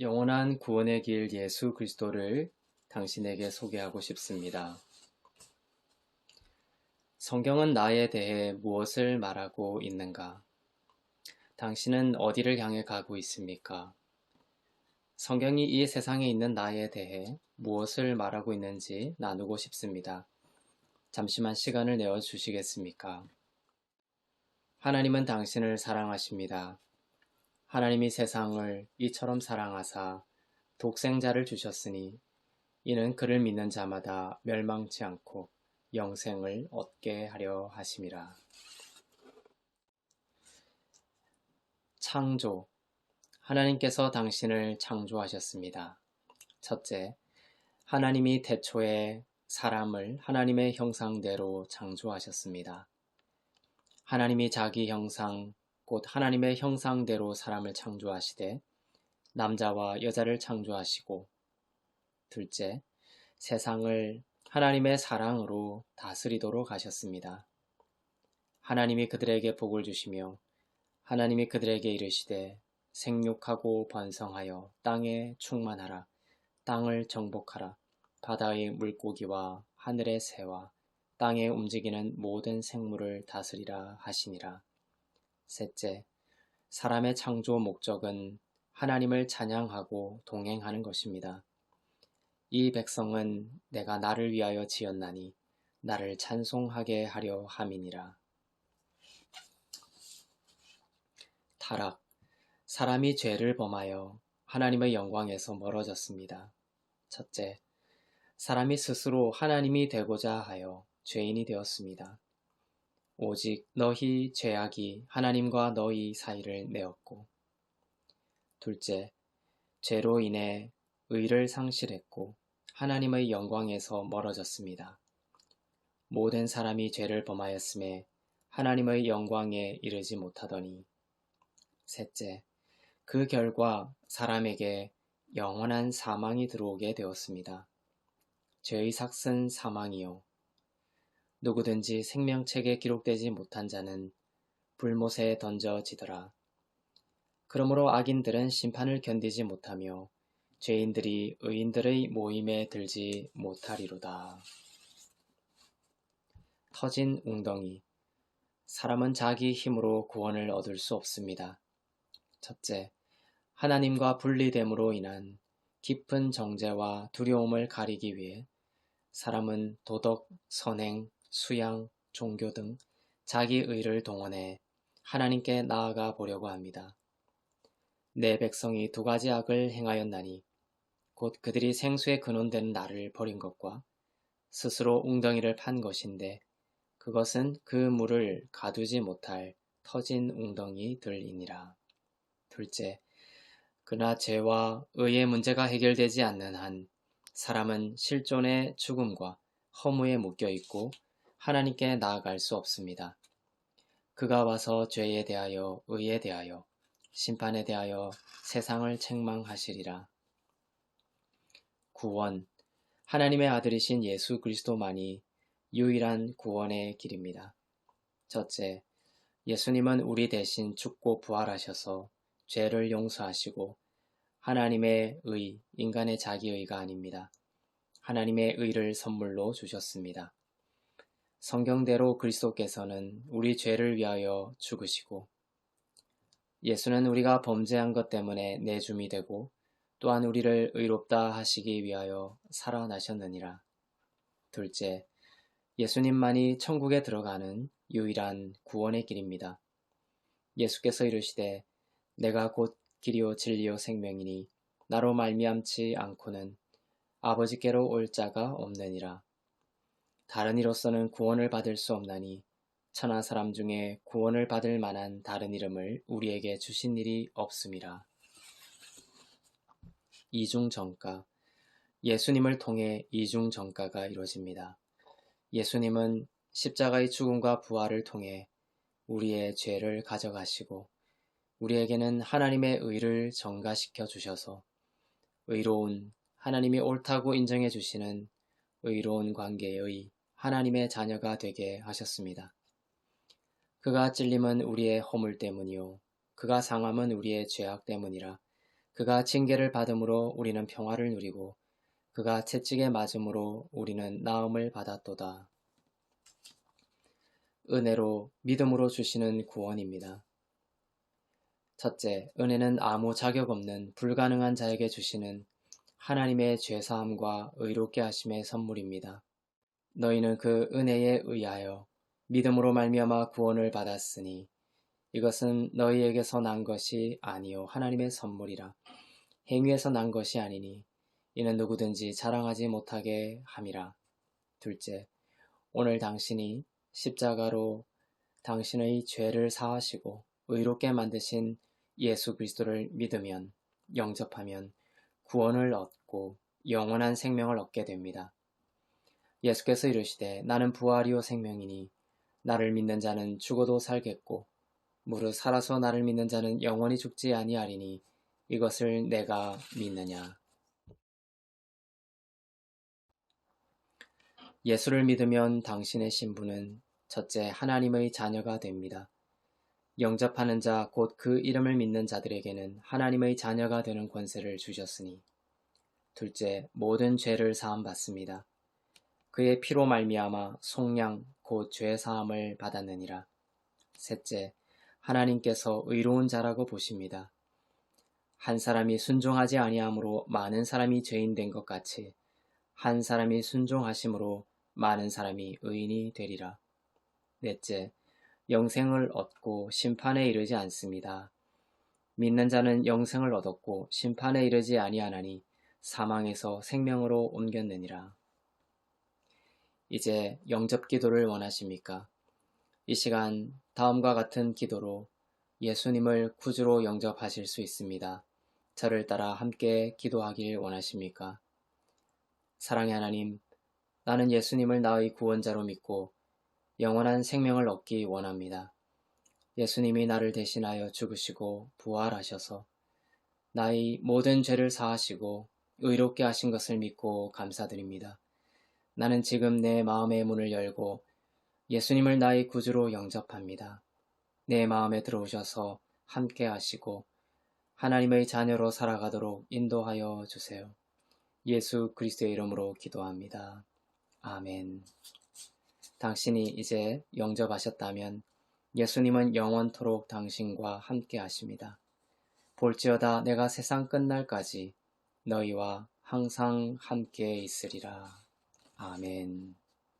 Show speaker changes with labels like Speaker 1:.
Speaker 1: 영원한 구원의 길 예수 그리스도를 당신에게 소개하고 싶습니다. 성경은 나에 대해 무엇을 말하고 있는가? 당신은 어디를 향해 가고 있습니까? 성경이 이 세상에 있는 나에 대해 무엇을 말하고 있는지 나누고 싶습니다. 잠시만 시간을 내어 주시겠습니까? 하나님은 당신을 사랑하십니다. 하나님이 세상을 이처럼 사랑하사 독생자를 주셨으니 이는 그를 믿는 자마다 멸망치 않고 영생을 얻게 하려 하심이라. 창조. 하나님께서 당신을 창조하셨습니다. 첫째, 하나님이 태초에 사람을 하나님의 형상대로 창조하셨습니다. 하나님이 자기 형상, 곧 하나님의 형상대로 사람을 창조하시되 남자와 여자를 창조하시고 둘째, 세상을 하나님의 사랑으로 다스리도록 하셨습니다. 하나님이 그들에게 복을 주시며 하나님이 그들에게 이르시되 생육하고 번성하여 땅에 충만하라 땅을 정복하라 바다의 물고기와 하늘의 새와 땅에 움직이는 모든 생물을 다스리라 하시니라. 셋째, 사람의 창조 목적은 하나님을 찬양하고 동행하는 것입니다. 이 백성은 내가 나를 위하여 지었나니 나를 찬송하게 하려 함이니라. 타락. 사람이 죄를 범하여 하나님의 영광에서 멀어졌습니다. 첫째, 사람이 스스로 하나님이 되고자 하여 죄인이 되었습니다. 오직 너희 죄악이 하나님과 너희 사이를 내었고 둘째, 죄로 인해 의를 상실했고 하나님의 영광에서 멀어졌습니다. 모든 사람이 죄를 범하였음에 하나님의 영광에 이르지 못하더니 셋째, 그 결과 사람에게 영원한 사망이 들어오게 되었습니다. 죄의 삭은 사망이요 누구든지 생명책에 기록되지 못한 자는 불못에 던져지더라. 그러므로 악인들은 심판을 견디지 못하며 죄인들이 의인들의 모임에 들지 못하리로다. 터진 웅덩이. 사람은 자기 힘으로 구원을 얻을 수 없습니다. 첫째, 하나님과 분리됨으로 인한 깊은 정죄와 두려움을 가리기 위해 사람은 도덕, 선행, 수양, 종교 등 자기 의를 동원해 하나님께 나아가 보려고 합니다. 내 백성이 두 가지 악을 행하였나니 곧 그들이 생수에 근원된 나를 버린 것과 스스로 웅덩이를 판 것인데 그것은 그 물을 가두지 못할 터진 웅덩이들이니라. 둘째, 그나 죄와 의의 문제가 해결되지 않는 한 사람은 실존의 죽음과 허무에 묶여 있고 하나님께 나아갈 수 없습니다. 그가 와서 죄에 대하여 의에 대하여 심판에 대하여 세상을 책망하시리라. 구원 하나님의 아들이신 예수 그리스도만이 유일한 구원의 길입니다. 첫째, 예수님은 우리 대신 죽고 부활하셔서 죄를 용서하시고 하나님의 의, 인간의 자기의가 아닙니다. 하나님의 의를 선물로 주셨습니다. 성경대로 그리스도께서는 우리 죄를 위하여 죽으시고 예수는 우리가 범죄한 것 때문에 내줌이 되고 또한 우리를 의롭다 하시기 위하여 살아나셨느니라. 둘째, 예수님만이 천국에 들어가는 유일한 구원의 길입니다. 예수께서 이르시되 내가 곧 길이요 진리요 생명이니 나로 말미암지 않고는 아버지께로 올 자가 없느니라. 다른 이로서는 구원을 받을 수 없나니 천하 사람 중에 구원을 받을 만한 다른 이름을 우리에게 주신 일이 없음이라. 이중 정가 예수님을 통해 이중 정가가 이루어집니다. 예수님은 십자가의 죽음과 부활을 통해 우리의 죄를 가져가시고 우리에게는 하나님의 의를 정가시켜 주셔서 의로운 하나님이 옳다고 인정해 주시는 의로운 관계의 하나님의 자녀가 되게 하셨습니다. 그가 찔림은 우리의 허물 때문이요. 그가 상함은 우리의 죄악 때문이라 그가 징계를 받음으로 우리는 평화를 누리고 그가 채찍에 맞음으로 우리는 나음을 받았도다. 은혜로 믿음으로 주시는 구원입니다. 첫째, 은혜는 아무 자격 없는 불가능한 자에게 주시는 하나님의 죄사함과 의롭게 하심의 선물입니다. 너희는 그 은혜에 의하여 믿음으로 말미암아 구원을 받았으니 이것은 너희에게서 난 것이 아니요 하나님의 선물이라 행위에서 난 것이 아니니 이는 누구든지 자랑하지 못하게 함이라. 둘째, 오늘 당신이 십자가로 당신의 죄를 사하시고 의롭게 만드신 예수 그리스도를 믿으면 영접하면 구원을 얻고 영원한 생명을 얻게 됩니다. 예수께서 이르시되 나는 부활이요 생명이니 나를 믿는 자는 죽어도 살겠고 무릇 살아서 나를 믿는 자는 영원히 죽지 아니하리니 이것을 내가 믿느냐. 예수를 믿으면 당신의 신분은 첫째 하나님의 자녀가 됩니다. 영접하는 자 곧 그 이름을 믿는 자들에게는 하나님의 자녀가 되는 권세를 주셨으니 둘째 모든 죄를 사함 받습니다. 그의 피로 말미암아 속량 곧 죄 사함을 받았느니라. 셋째 하나님께서 의로운 자라고 보십니다. 한 사람이 순종하지 아니함으로 많은 사람이 죄인 된 것 같이 한 사람이 순종하심으로 많은 사람이 의인이 되리라. 넷째, 영생을 얻고 심판에 이르지 않습니다. 믿는 자는 영생을 얻었고 심판에 이르지 아니하나니 사망에서 생명으로 옮겼느니라. 이제 영접 기도를 원하십니까? 이 시간 다음과 같은 기도로 예수님을 구주로 영접하실 수 있습니다. 저를 따라 함께 기도하길 원하십니까? 사랑의 하나님, 나는 예수님을 나의 구원자로 믿고 영원한 생명을 얻기 원합니다. 예수님이 나를 대신하여 죽으시고 부활하셔서 나의 모든 죄를 사하시고 의롭게 하신 것을 믿고 감사드립니다. 나는 지금 내 마음의 문을 열고 예수님을 나의 구주로 영접합니다. 내 마음에 들어오셔서 함께 하시고 하나님의 자녀로 살아가도록 인도하여 주세요. 예수 그리스도의 이름으로 기도합니다. 아멘. 당신이 이제 영접하셨다면 예수님은 영원토록 당신과 함께 하십니다. 볼지어다 내가 세상 끝날까지 너희와 항상 함께 있으리라. 아멘.